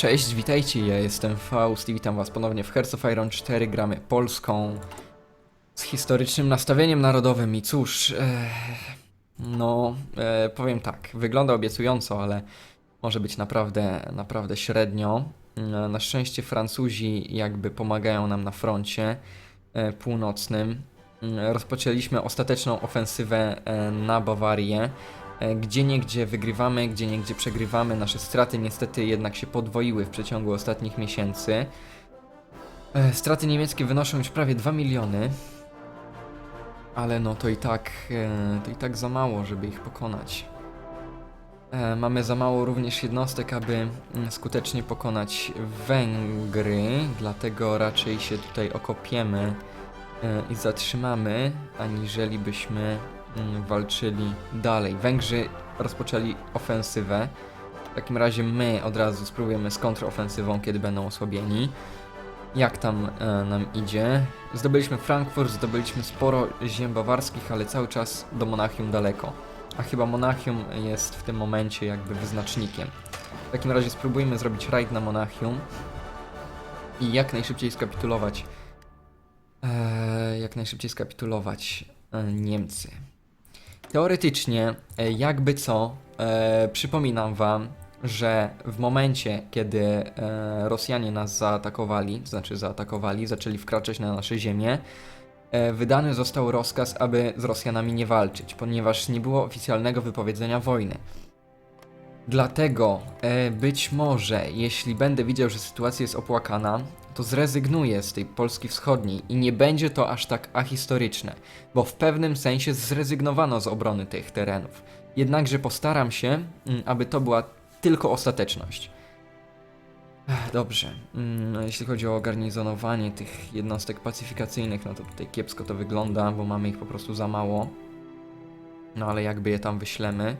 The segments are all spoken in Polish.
Cześć, witajcie, ja jestem Faust i witam was ponownie w Hearts of Iron 4. Gramy Polską z historycznym nastawieniem narodowym i cóż, e, no e, powiem tak, wygląda obiecująco, ale może być naprawdę, naprawdę średnio. E, Na szczęście Francuzi jakby pomagają nam na froncie e, północnym. Rozpoczęliśmy ostateczną ofensywę na Bawarię. E, Gdzie niegdzie wygrywamy, gdzie niegdzie przegrywamy. Nasze straty niestety jednak się podwoiły w przeciągu ostatnich miesięcy. E, Straty niemieckie wynoszą już prawie 2 miliony. Ale no to i tak, e, to i tak za mało, żeby ich pokonać. Mamy za mało również jednostek, aby mm, skutecznie pokonać Węgry, dlatego raczej się tutaj okopiemy i zatrzymamy, aniżeli byśmy walczyli dalej. Węgrzy rozpoczęli ofensywę. W takim razie my od razu spróbujemy z kontrofensywą, kiedy będą osłabieni. Jak tam e, nam idzie? Zdobyliśmy Frankfurt, zdobyliśmy sporo ziem bawarskich, ale cały czas do Monachium daleko. A chyba Monachium jest w tym momencie jakby wyznacznikiem. W takim razie spróbujmy zrobić rajd na Monachium i jak najszybciej skapitulować. E, jak najszybciej skapitulować e, Niemcy. Teoretycznie, e, jakby co, e, przypominam wam, że w momencie, kiedy e, Rosjanie nas zaatakowali, znaczy zaatakowali, zaczęli wkraczać na nasze ziemię, e, wydany został rozkaz, aby z Rosjanami nie walczyć, ponieważ nie było oficjalnego wypowiedzenia wojny. Dlatego e, być może, jeśli będę widział, że sytuacja jest opłakana, to zrezygnuję z tej Polski Wschodniej i nie będzie to aż tak ahistoryczne, bo w pewnym sensie zrezygnowano z obrony tych terenów. Jednakże postaram się, mm, aby to była tylko ostateczność. Dobrze. Mm, Jeśli chodzi o garnizonowanie tych jednostek pacyfikacyjnych, no to tutaj kiepsko to wygląda, bo mamy ich po prostu za mało. No ale jakby je tam wyślemy.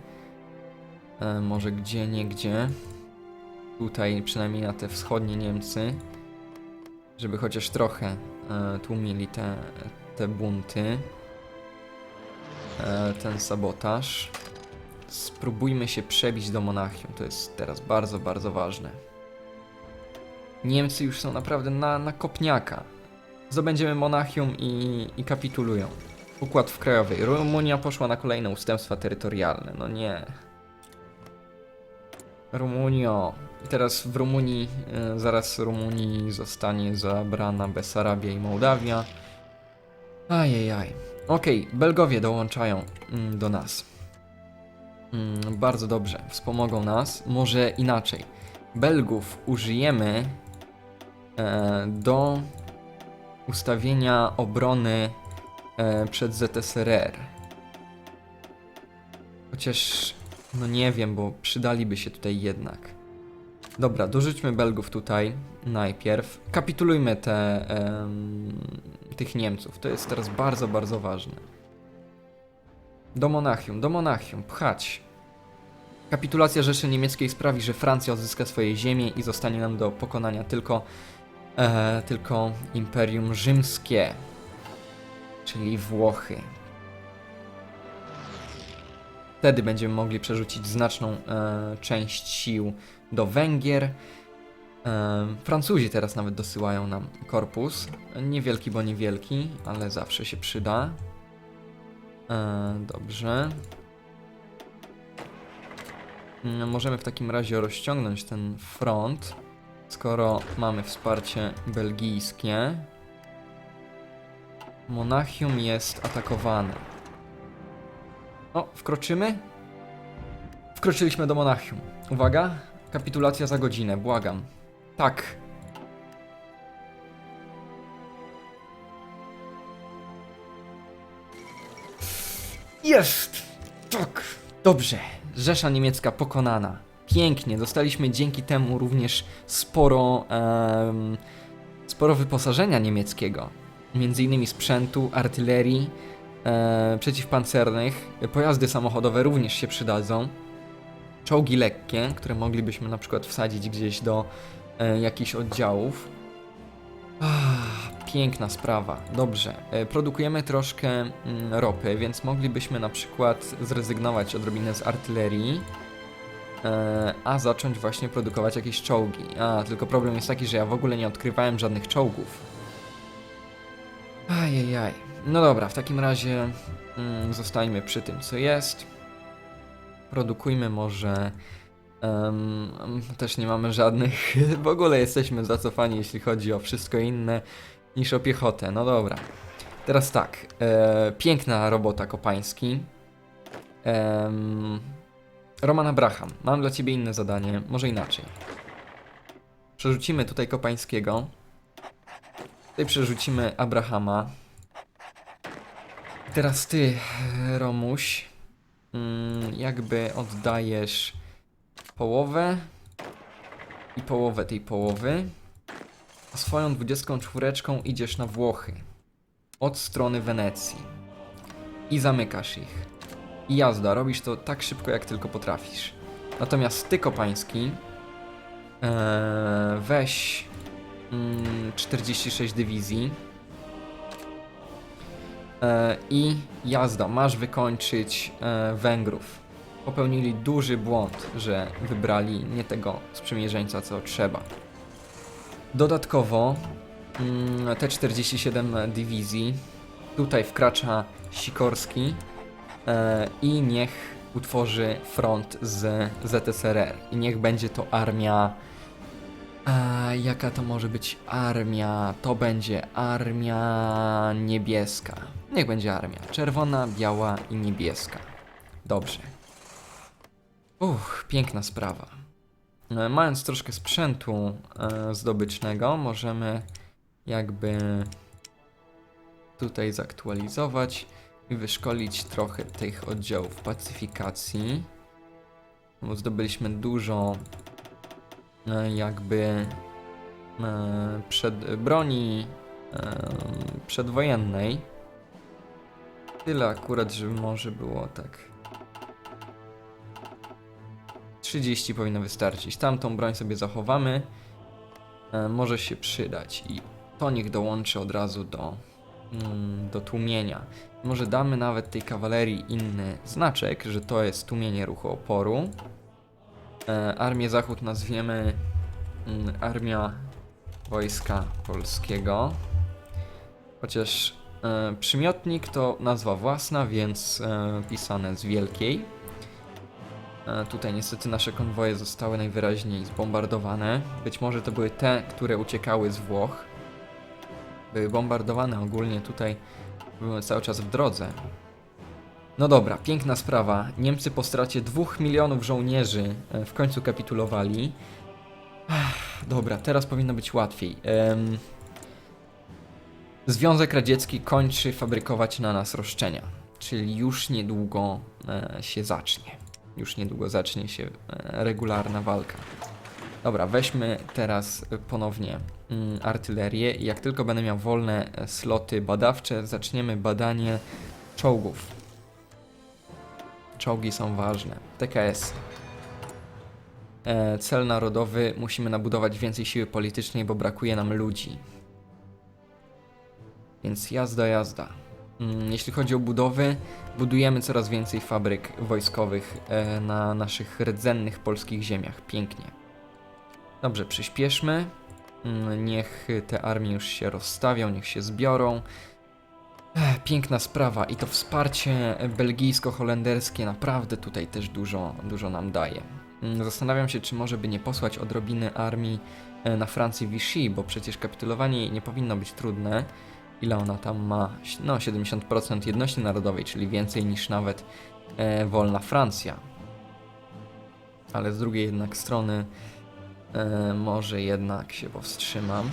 E, może gdzie, nie gdzie. Tutaj przynajmniej na te wschodnie Niemcy. Żeby chociaż trochę e, tłumili te, te bunty. E, ten sabotaż. Spróbujmy się przebić do Monachium. To jest teraz bardzo, bardzo ważne. Niemcy już są naprawdę na, na kopniaka. Zdobędziemy Monachium i, i kapitulują. Układ w krajowej. Rumunia poszła na kolejne ustępstwa terytorialne. No nie. Rumunio. I teraz w Rumunii, e, zaraz Rumunii zostanie zabrana Besarabia i Mołdawia. Ajajaj. Okej, Belgowie dołączają mm, do nas. Mm, bardzo dobrze, wspomogą nas. Może inaczej. Belgów użyjemy e, do ustawienia obrony e, przed ZSRR. Chociaż, no nie wiem, bo przydaliby się tutaj jednak. Dobra, dorzućmy Belgów tutaj najpierw. Kapitulujmy te, em, tych Niemców. To jest teraz bardzo, bardzo ważne. Do Monachium, do Monachium, pchać. Kapitulacja Rzeszy Niemieckiej sprawi, że Francja odzyska swoje ziemie i zostanie nam do pokonania tylko, e, tylko Imperium Rzymskie, czyli Włochy. Wtedy będziemy mogli przerzucić znaczną e, część sił do Węgier. E, Francuzi teraz nawet dosyłają nam korpus. Niewielki, bo niewielki, ale zawsze się przyda. E, dobrze. Mm, Możemy w takim razie rozciągnąć ten front, skoro mamy wsparcie belgijskie. Monachium jest atakowane. O, wkroczymy? Wkroczyliśmy do Monachium. Uwaga, kapitulacja za godzinę, błagam. Tak. Jest! Tak! Dobrze. Rzesza niemiecka pokonana. Pięknie. Dostaliśmy dzięki temu również sporo, em, sporo wyposażenia niemieckiego. Między innymi sprzętu, artylerii, e, przeciwpancernych. Pojazdy samochodowe również się przydadzą. Czołgi lekkie, które moglibyśmy na przykład wsadzić gdzieś do e, jakichś oddziałów. Ah, piękna sprawa. Dobrze. E, Produkujemy troszkę mm, ropy, więc moglibyśmy na przykład zrezygnować odrobinę z artylerii. e, a zacząć właśnie produkować jakieś czołgi. A, tylko problem jest taki, że ja w ogóle nie odkrywałem żadnych czołgów. Ajajaj. No dobra, w takim razie mm, zostańmy przy tym, co jest. Produkujmy może. em, też nie mamy żadnych. W ogóle jesteśmy zacofani, jeśli chodzi o wszystko inne niż o piechotę. No dobra. Teraz tak. E, piękna robota, Kopański. Em, Roman Abraham, mam dla ciebie inne zadanie, może inaczej. Przerzucimy tutaj Kopańskiego. Tutaj przerzucimy Abrahama. Teraz ty, Romuś, mm, jakby oddajesz połowę i połowę tej połowy. A swoją 24 idziesz na Włochy. Od strony Wenecji. I zamykasz ich. I jazda, robisz to tak szybko, jak tylko potrafisz. Natomiast ty, Kopański, e, weź mm, 46 dywizji e, i jazda, masz wykończyć e, Węgrów. Popełnili duży błąd, że wybrali nie tego sprzymierzeńca, co trzeba. Dodatkowo mm, te 47 dywizji, tutaj wkracza Sikorski, e, i niech utworzy front z ZSRR. I niech będzie to armia. A jaka to może być armia? To będzie armia niebieska. Niech będzie armia czerwona, biała i niebieska. Dobrze. Uch, piękna sprawa. E, Mając troszkę sprzętu e, zdobycznego, możemy jakby tutaj zaktualizować i wyszkolić trochę tych oddziałów pacyfikacji. Bo zdobyliśmy dużo e, jakby e, przed, broni e, przedwojennej. Tyle akurat, żeby może było tak. 30 powinno wystarczyć. Tamtą broń sobie zachowamy. E, może się przydać i to niech dołączy od razu do, mm, do tłumienia. Może damy nawet tej kawalerii inny znaczek, że to jest tłumienie ruchu oporu. E, Armię Zachód nazwiemy mm, Armia Wojska Polskiego. Chociaż e, przymiotnik to nazwa własna, więc e, pisane z wielkiej. E, tutaj niestety nasze konwoje zostały najwyraźniej zbombardowane. Być może to były te, które uciekały z Włoch. Były bombardowane ogólnie tutaj były cały czas w drodze. No dobra, piękna sprawa. Niemcy po stracie dwóch milionów żołnierzy e, w końcu kapitulowali. Dobra, teraz powinno być łatwiej. Em, Związek Radziecki kończy fabrykować na nas roszczenia, czyli już niedługo e, się zacznie. Już niedługo zacznie się e, regularna walka. Dobra, weźmy teraz ponownie mm, artylerię i jak tylko będę miał wolne e, sloty badawcze, zaczniemy badanie czołgów. Czołgi są ważne. TKS. Cel narodowy, musimy nabudować więcej siły politycznej, bo brakuje nam ludzi. Więc jazda, jazda. Mm, Jeśli chodzi o budowy, budujemy coraz więcej fabryk wojskowych e, na naszych rdzennych polskich ziemiach. Pięknie. Dobrze, przyspieszmy. Mm, Niech te armie już się rozstawią, niech się zbiorą. Ech, Piękna sprawa i to wsparcie belgijsko-holenderskie naprawdę tutaj też dużo, dużo nam daje. Mm, Zastanawiam się, czy może by nie posłać odrobiny armii e, na Francji Vichy, bo przecież kapitulowanie nie powinno być trudne. Ile ona tam ma? No, 70% jedności narodowej, czyli więcej niż nawet e, wolna Francja. Ale z drugiej jednak strony e, może jednak się powstrzymam.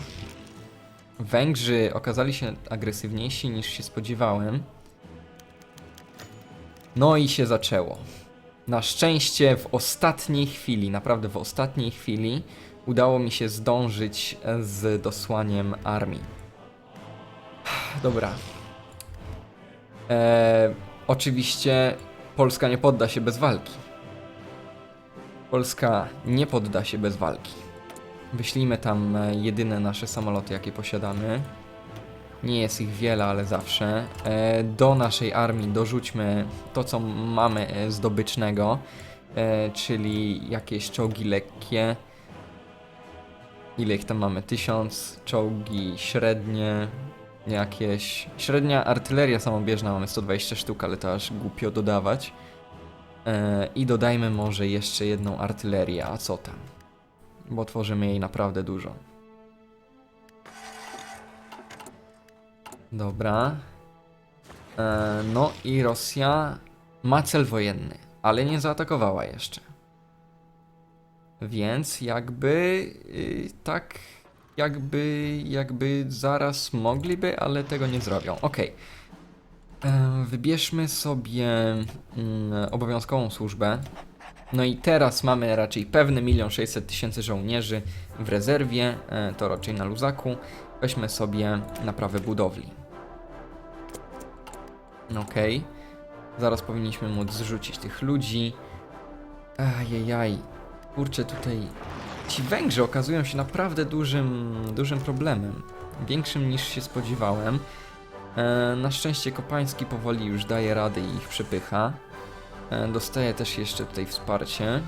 Węgrzy okazali się agresywniejsi niż się spodziewałem. No i się zaczęło. Na szczęście w ostatniej chwili, naprawdę w ostatniej chwili, udało mi się zdążyć z dosłaniem armii. Dobra. E, oczywiście Polska nie podda się bez walki. Polska nie podda się bez walki. Wyślijmy tam e, jedyne nasze samoloty, jakie posiadamy. Nie jest ich wiele, ale zawsze. E, do naszej armii dorzućmy to, co mamy e, zdobycznego. e, czyli jakieś czołgi lekkie. Ile ich tam mamy? Tysiąc, czołgi średnie, jakieś... Średnia artyleria samobieżna mamy 120 sztuk, ale to aż głupio dodawać. E, I dodajmy może jeszcze jedną artylerię, a co tam? Bo tworzymy jej naprawdę dużo. Dobra. E, no i Rosja ma cel wojenny, ale nie zaatakowała jeszcze. Więc jakby y, tak, jakby, jakby zaraz mogliby, ale tego nie zrobią. E, Wybierzmy sobie mm, obowiązkową służbę. No i teraz mamy raczej pewne 1 600 tysięcy żołnierzy w rezerwie, e, to raczej na luzaku. Weźmy sobie naprawę budowli. Okej. Zaraz powinniśmy móc zrzucić tych ludzi. Ajajaj. Kurczę, tutaj ci Węgrzy okazują się naprawdę dużym, dużym problemem. Większym niż się spodziewałem. E, na szczęście Kopański powoli już daje radę i ich przepycha. E, dostaje też jeszcze tutaj wsparcie.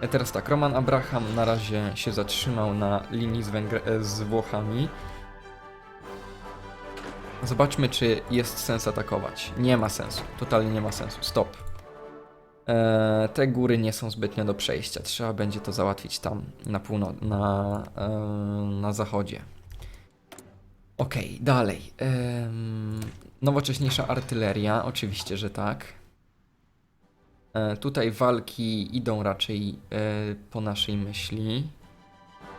E, teraz tak, Roman Abraham na razie się zatrzymał na linii z, Węgr- e, z Włochami. Zobaczmy, czy jest sens atakować. Nie ma sensu, totalnie nie ma sensu. Stop. E, te góry nie są zbytnio do przejścia. Trzeba będzie to załatwić tam na północ, na, e, na zachodzie. Okej, dalej. Em, nowocześniejsza artyleria, oczywiście, że tak. E, tutaj walki idą raczej po naszej myśli.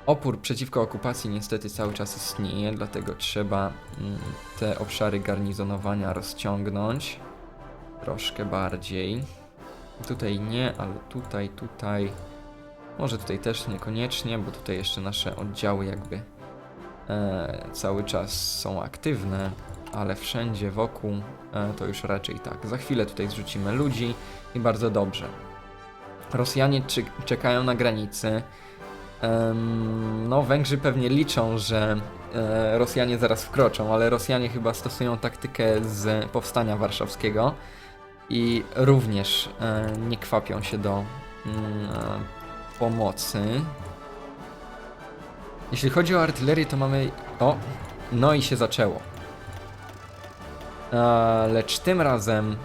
Opór przeciwko okupacji niestety cały czas istnieje, dlatego trzeba mm, te obszary garnizonowania rozciągnąć troszkę bardziej. Tutaj nie, ale tutaj, tutaj. Może tutaj też niekoniecznie, bo tutaj jeszcze nasze oddziały jakby e, cały czas są aktywne, ale wszędzie wokół e, to już raczej tak. Za chwilę tutaj zrzucimy ludzi i bardzo dobrze. Rosjanie czekają na granicy. No, Węgrzy pewnie liczą, że e, Rosjanie zaraz wkroczą, ale Rosjanie chyba stosują taktykę z powstania warszawskiego i również e, nie kwapią się do mm, e, pomocy. Jeśli chodzi o artylerię, to mamy. O, no i się zaczęło. E, lecz tym razem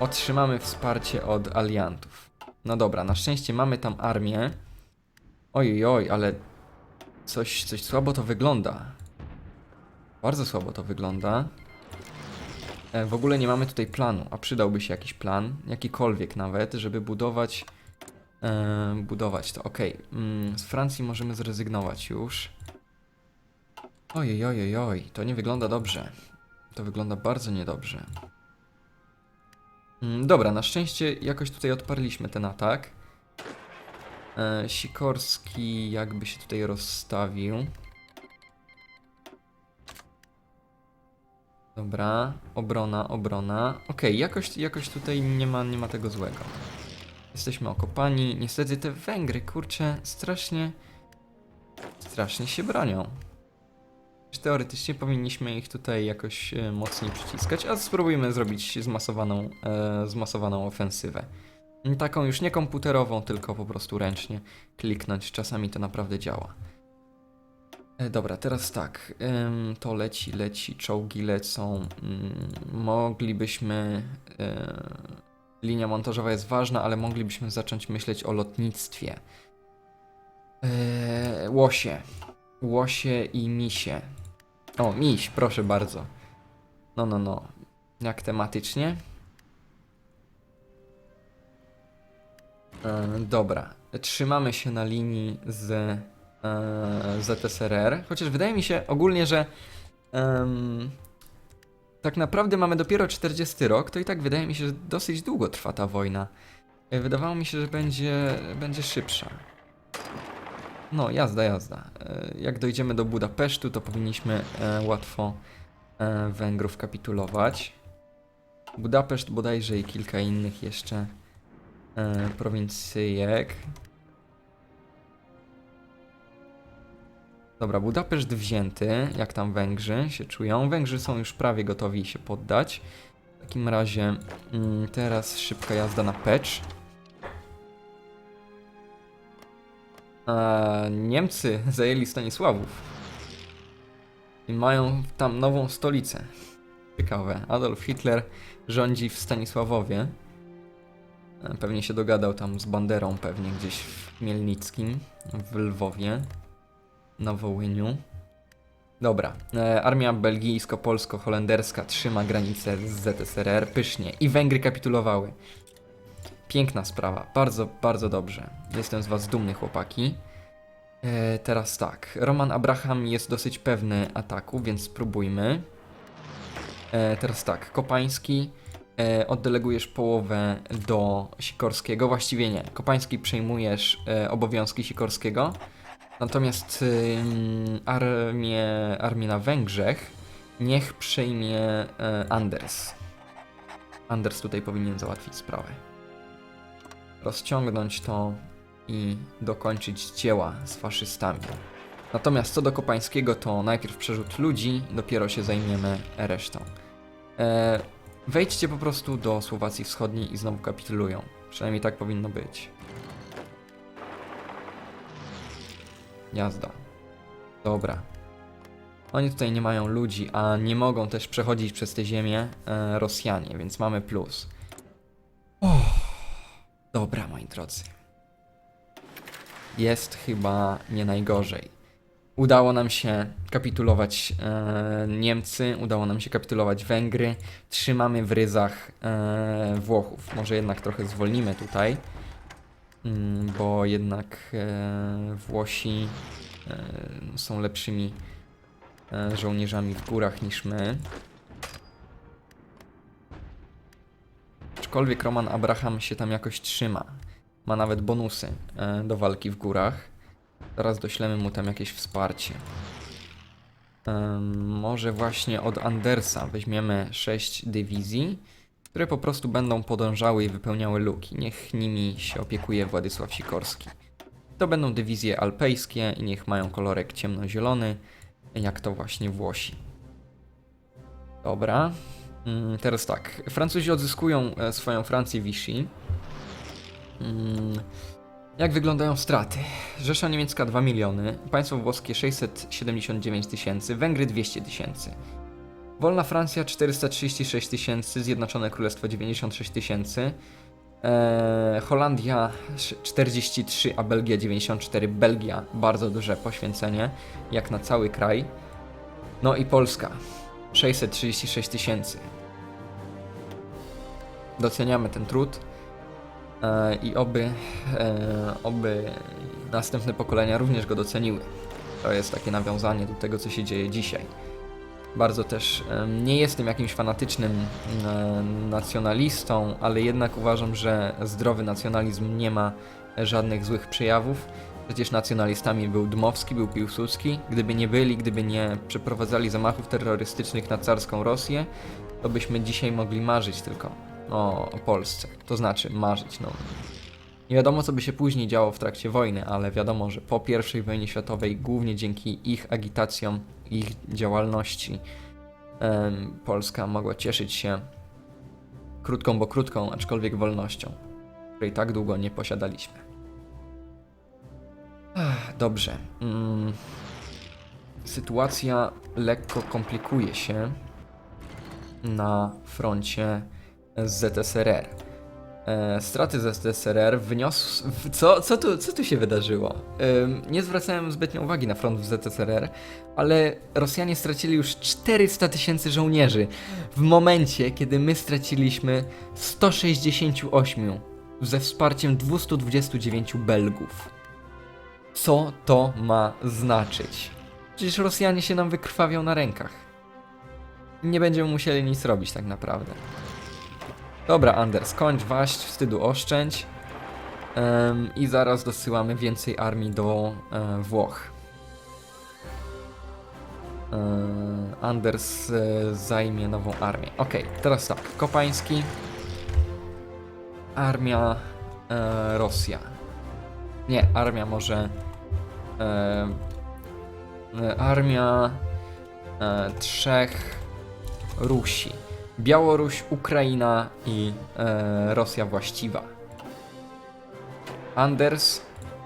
otrzymamy wsparcie od aliantów. No dobra, na szczęście mamy tam armię. Oj, oj, ale coś, coś słabo to wygląda. Bardzo słabo to wygląda. E, W ogóle nie mamy tutaj planu, a przydałby się jakiś plan, jakikolwiek nawet, żeby budować e, budować to. Okej, mm, z Francji możemy zrezygnować już. Ojej, ojej, oj, to nie wygląda dobrze. To wygląda bardzo niedobrze. Mm, dobra, na szczęście jakoś tutaj odparliśmy ten atak. E, Sikorski jakby się tutaj rozstawił. Dobra, obrona, obrona. Okej, jakoś, jakoś tutaj nie ma, nie ma tego złego. Jesteśmy okopani. Niestety te Węgry, kurczę, strasznie, strasznie się bronią. Teoretycznie powinniśmy ich tutaj jakoś e, mocniej przyciskać, a spróbujmy zrobić zmasowaną, e, zmasowaną ofensywę. Taką już nie komputerową, tylko po prostu ręcznie kliknąć. Czasami to naprawdę działa. E, Dobra, teraz tak. to leci, leci, czołgi lecą. Mm, moglibyśmy. e, linia montażowa jest ważna, ale moglibyśmy zacząć myśleć o lotnictwie. E, łosie. Łosie i misie. O, miś, proszę bardzo. No, no, no. Jak tematycznie? Dobra. Trzymamy się na linii z ZSRR. Chociaż wydaje mi się ogólnie, że em, tak naprawdę mamy dopiero 40 rok, to i tak wydaje mi się, że dosyć długo trwa ta wojna. E, Wydawało mi się, że będzie, będzie szybsza. No, jazda, jazda. E, Jak dojdziemy do Budapesztu, to powinniśmy e, łatwo e, Węgrów kapitulować. Budapeszt bodajże i kilka innych jeszcze e, prowincyjek. Dobra, Budapeszt wzięty. Jak tam Węgrzy się czują? Węgrzy są już prawie gotowi się poddać. W takim razie mm, teraz szybka jazda na Pecz. Eee, Niemcy zajęli Stanisławów. I mają tam nową stolicę. Ciekawe. Adolf Hitler rządzi w Stanisławowie. E, pewnie się dogadał tam z Banderą, pewnie gdzieś w Mielnickim, w Lwowie na Wołyniu. Dobra, e, armia belgijsko-polsko-holenderska trzyma granicę z ZSRR pysznie i Węgry kapitulowały. Piękna sprawa, bardzo, bardzo dobrze. Jestem z was dumny, chłopaki. E, teraz tak, Roman Abraham jest dosyć pewny ataku, więc spróbujmy. E, teraz tak, Kopański, e, oddelegujesz połowę do Sikorskiego. Właściwie nie, Kopański przejmujesz e, obowiązki Sikorskiego. Natomiast ym, armię, armię na Węgrzech niech przejmie e, Anders. Anders tutaj powinien załatwić sprawę. Rozciągnąć to i dokończyć dzieła z faszystami. Natomiast co do Kopańskiego, to najpierw przerzut ludzi, dopiero się zajmiemy resztą. E, wejdźcie po prostu do Słowacji Wschodniej i znowu kapitulują. Przynajmniej tak powinno być. Jazda. Dobra. Oni tutaj nie mają ludzi, a nie mogą też przechodzić przez te ziemię e, Rosjanie, więc mamy plus. Oh, dobra, moi drodzy. Jest chyba nie najgorzej. Udało nam się kapitulować e, Niemcy, udało nam się kapitulować Węgry. Trzymamy w ryzach e, Włochów. Może jednak trochę zwolnimy tutaj. Mm, bo jednak e, Włosi e, są lepszymi e, żołnierzami w górach niż my. Aczkolwiek Roman Abraham się tam jakoś trzyma. Ma nawet bonusy do walki w górach. Zaraz doślemy mu tam jakieś wsparcie. Może właśnie od Andersa weźmiemy 6 dywizji które po prostu będą podążały i wypełniały luki. Niech nimi się opiekuje Władysław Sikorski. To będą dywizje alpejskie i niech mają kolorek ciemnozielony, jak to właśnie Włosi. Dobra. Mm, Teraz tak. Francuzi odzyskują e, swoją Francję Vichy. Mm, Jak wyglądają straty? Rzesza niemiecka 2 miliony, państwo włoskie 679 tysięcy, Węgry 200 tysięcy. Wolna Francja 436 tysięcy, Zjednoczone Królestwo 96 tysięcy, eee, Holandia sz- 43, a Belgia 94. Belgia bardzo duże poświęcenie, jak na cały kraj. No i Polska 636 tysięcy. Doceniamy ten trud eee, i oby, eee, oby następne pokolenia również go doceniły. To jest takie nawiązanie do tego, co się dzieje dzisiaj. Bardzo też nie jestem jakimś fanatycznym nacjonalistą, ale jednak uważam, że zdrowy nacjonalizm nie ma żadnych złych przejawów. Przecież nacjonalistami był Dmowski, był Piłsudski. Gdyby nie byli, gdyby nie przeprowadzali zamachów terrorystycznych na carską Rosję, to byśmy dzisiaj mogli marzyć tylko o Polsce. To znaczy marzyć, no. Nie wiadomo, co by się później działo w trakcie wojny, ale wiadomo, że po I wojnie światowej, głównie dzięki ich agitacjom, ich działalności, Polska mogła cieszyć się krótką, bo krótką, aczkolwiek wolnością, której tak długo nie posiadaliśmy. Dobrze. Mm. Sytuacja lekko komplikuje się na froncie z ZSRR. E, straty z ZSRR wyniosł. Co, co, tu, co tu się wydarzyło? Ym, nie zwracałem zbytnio uwagi na front w ZSRR, ale Rosjanie stracili już 400 tysięcy żołnierzy w momencie, kiedy my straciliśmy 168 ze wsparciem 229 Belgów. Co to ma znaczyć? Przecież Rosjanie się nam wykrwawią na rękach. Nie będziemy musieli nic robić tak naprawdę. Dobra, Anders, kończ waść, wstydu oszczędź. I zaraz dosyłamy więcej armii do e, Włoch. E, Anders e, zajmie nową armię. Okej, teraz tak. Kopański. Armia Rosja. Nie, armia może. Armia trzech Rusi. Białoruś, Ukraina i e, Rosja właściwa. Anders,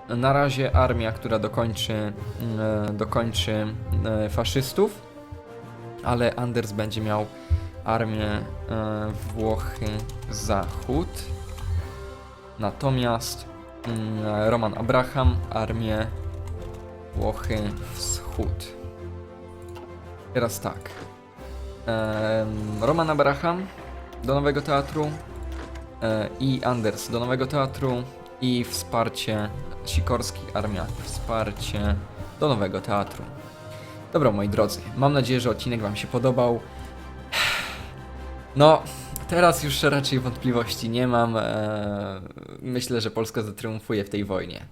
na razie armia, która dokończy, e, dokończy e, faszystów, ale Anders będzie miał armię e, Włochy Zachód. Natomiast mm, Roman Abraham armię Włochy Wschód. Teraz tak. Roman Abraham do Nowego Teatru e, i Anders do Nowego Teatru i wsparcie Sikorski Armia wsparcie do Nowego Teatru. Dobra moi drodzy, mam nadzieję, że odcinek wam się podobał. No, teraz już raczej wątpliwości nie mam. E, myślę, że Polska zatriumfuje w tej wojnie.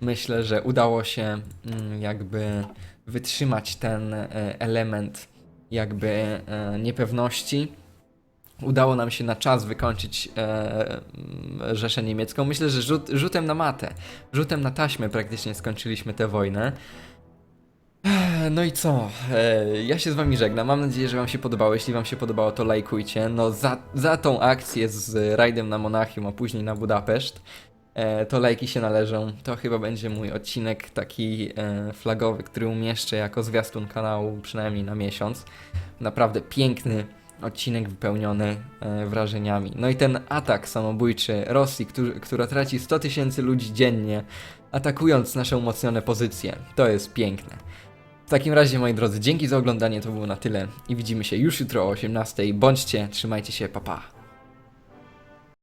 Myślę, że udało się mm, jakby wytrzymać ten e, element jakby e, niepewności. Udało nam się na czas wykończyć e, Rzeszę Niemiecką. Myślę, że rzut, rzutem na matę, rzutem na taśmę praktycznie skończyliśmy tę wojnę. No i co? E, Ja się z wami żegnam. Mam nadzieję, że wam się podobało. Jeśli wam się podobało, to lajkujcie. No za, za tą akcję z rajdem na Monachium, a później na Budapeszt, to lajki się należą. To chyba będzie mój odcinek taki e, flagowy, który umieszczę jako zwiastun kanału przynajmniej na miesiąc. Naprawdę piękny odcinek wypełniony e, wrażeniami. No i ten atak samobójczy Rosji, która traci 100 tysięcy ludzi dziennie, atakując nasze umocnione pozycje. To jest piękne. W takim razie, moi drodzy, dzięki za oglądanie, to było na tyle i widzimy się już jutro o 18. Bądźcie, trzymajcie się, papa. Pa.